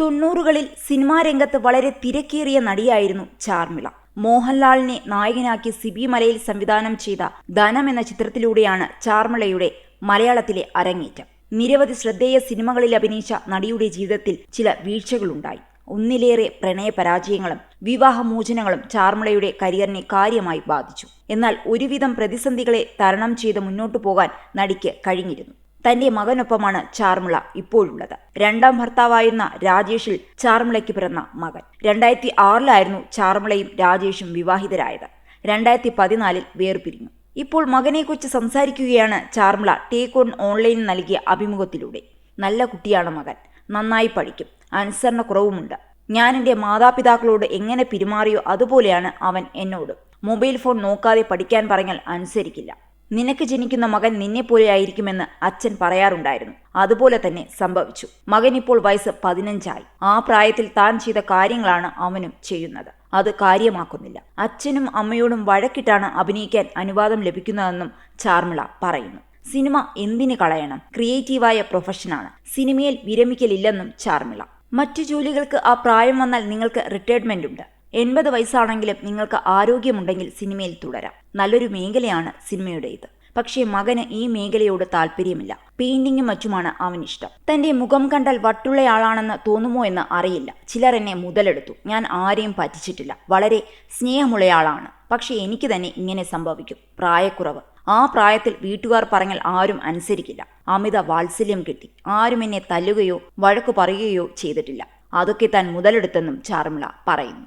തൊണ്ണൂറുകളിൽ സിനിമാ രംഗത്ത് വളരെ തിരക്കേറിയ നടിയായിരുന്നു ചാർമിള. മോഹൻലാലിനെ നായകനാക്കി സിബി മലയിൽ സംവിധാനം ചെയ്ത ധനം എന്ന ചിത്രത്തിലൂടെയാണ് ചാർമിളയുടെ മലയാളത്തിലെ അരങ്ങേറ്റം. നിരവധി ശ്രദ്ധേയ സിനിമകളിൽ അഭിനയിച്ച നടിയുടെ ജീവിതത്തിൽ ചില വീഴ്ചകളുണ്ടായി. ഒന്നിലേറെ പ്രണയ പരാജയങ്ങളും വിവാഹമോചനങ്ങളും ചാർമിളയുടെ കരിയറിനെ കാര്യമായി ബാധിച്ചു. എന്നാൽ ഒരുവിധം പ്രതിസന്ധികളെ തരണം ചെയ്ത് മുന്നോട്ടു പോകാൻ നടിക്ക് കഴിഞ്ഞിരുന്നു. തന്റെ മകനൊപ്പമാണ് ചാർമിള ഇപ്പോഴുള്ളത്. രണ്ടാം ഭർത്താവായിരുന്ന രാജേഷിൽ ചാർമിളയ്ക്ക് പിറന്ന മകൻ. രണ്ടായിരത്തി ആറിലായിരുന്നു ചാർമിളയും രാജേഷും വിവാഹിതരായത്. രണ്ടായിരത്തി പതിനാലിൽ വേർപിരിഞ്ഞു. ഇപ്പോൾ മകനെക്കുറിച്ച് സംസാരിക്കുകയാണ് ചാർമിള ടേക്ക് ഓൺ ഓൺലൈനിൽ നൽകിയ അഭിമുഖത്തിലൂടെ. നല്ല കുട്ടിയാണ് മകൻ. നന്നായി പഠിക്കും. അനുസരണ കുറവുമുണ്ട്. ഞാൻ എന്റെ മാതാപിതാക്കളോട് എങ്ങനെ പെരുമാറിയോ അതുപോലെയാണ് അവൻ എന്നോട്. മൊബൈൽ ഫോൺ നോക്കാതെ പഠിക്കാൻ പറഞ്ഞാൽ അനുസരിക്കില്ല. നിനക്ക് ജനിക്കുന്ന മകൻ നിന്നെപ്പോലെയായിരിക്കുമെന്ന് അച്ഛൻ പറയാറുണ്ടായിരുന്നു. അതുപോലെ തന്നെ സംഭവിച്ചു. മകൻ ഇപ്പോൾ വയസ്സ് പതിനഞ്ചായി. ആ പ്രായത്തിൽ താൻ ചെയ്ത കാര്യങ്ങളാണ് അവനും ചെയ്യുന്നത്. അത് കാര്യമാക്കുന്നില്ല. അച്ഛനും അമ്മയോടും വഴക്കിട്ടാണ് അഭിനയിക്കാൻ അനുവാദം ലഭിക്കുന്നതെന്നും ചാർമിള പറയുന്നു. സിനിമ എന്തിനു കളയണം? ക്രിയേറ്റീവായ പ്രൊഫഷനാണ്. സിനിമയിൽ വിരമിക്കലില്ലെന്നും ചാർമിള. മറ്റു ജോലികൾക്ക് ആ പ്രായം വന്നാൽ നിങ്ങൾക്ക് റിട്ടയർമെന്റ് ഉണ്ട്. എൺപത് വയസ്സാണെങ്കിലും നിങ്ങൾക്ക് ആരോഗ്യമുണ്ടെങ്കിൽ സിനിമയിൽ തുടരാം. നല്ലൊരു മേഖലയാണ് സിനിമയുടേത്. പക്ഷേ മകന് ഈ മേഖലയോട് താല്പര്യമില്ല. പെയിന്റിങ്ങും മറ്റുമാണ് അവനിഷ്ടം. തന്റെ മുഖം കണ്ടാൽ വട്ടുള്ളയാളാണെന്ന് തോന്നുമോ എന്ന് അറിയില്ല. ചിലർ എന്നെ മുതലെടുത്തു. ഞാൻ ആരെയും പറ്റിച്ചിട്ടില്ല. വളരെ സ്നേഹമുള്ളയാളാണ്. പക്ഷേ എനിക്ക് തന്നെ ഇങ്ങനെ സംഭവിക്കും. പ്രായക്കുറവ്. ആ പ്രായത്തിൽ വീട്ടുകാർ പറഞ്ഞാൽ ആരും അനുസരിക്കില്ല. അമിത വാത്സല്യം കിട്ടി. ആരും എന്നെ തല്ലുകയോ വഴക്കു പറയുകയോ ചെയ്തിട്ടില്ല. അതൊക്കെ താൻ മുതലെടുത്തെന്നും ചാർമിള പറയുന്നു.